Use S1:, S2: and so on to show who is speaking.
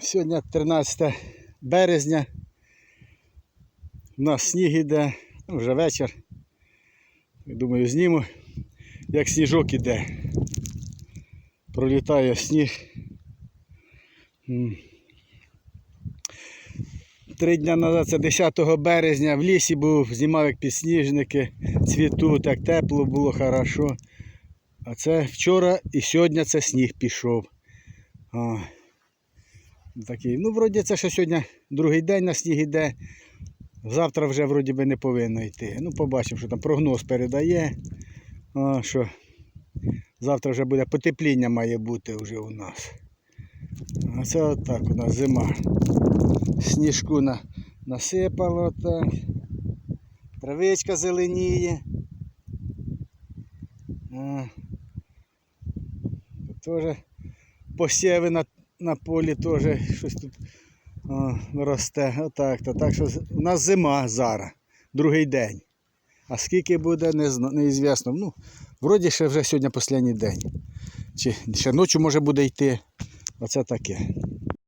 S1: Сьогодні 13 березня. У нас сніг іде, ну, вже вечір. Думаю, зніму, як сніжок іде. Пролітає сніг. Три дні назад, це 10 березня, в лісі був, знімав як підсніжники, цвіту, так тепло було, хорошо. А це вчора і сьогодні це сніг пішов. А, такий. Ну, вроді це ще сьогодні другий день на сніг іде. Завтра вже вроді би не повинно йти. Ну, побачимо, що там прогноз передає. Що завтра вже буде потепління має бути вже у нас. А це отак у нас зима. Сніжку на, насипало так. Травичка зеленіє. А, Теж посіви на, на полі теж щось тут о, росте. Отак, то. Так що у нас зима зараз, другий день. А скільки буде, неізвісно. Ну, вроді ще вже сьогодні останній день. Чи ще ночі може буде йти. Оце таке.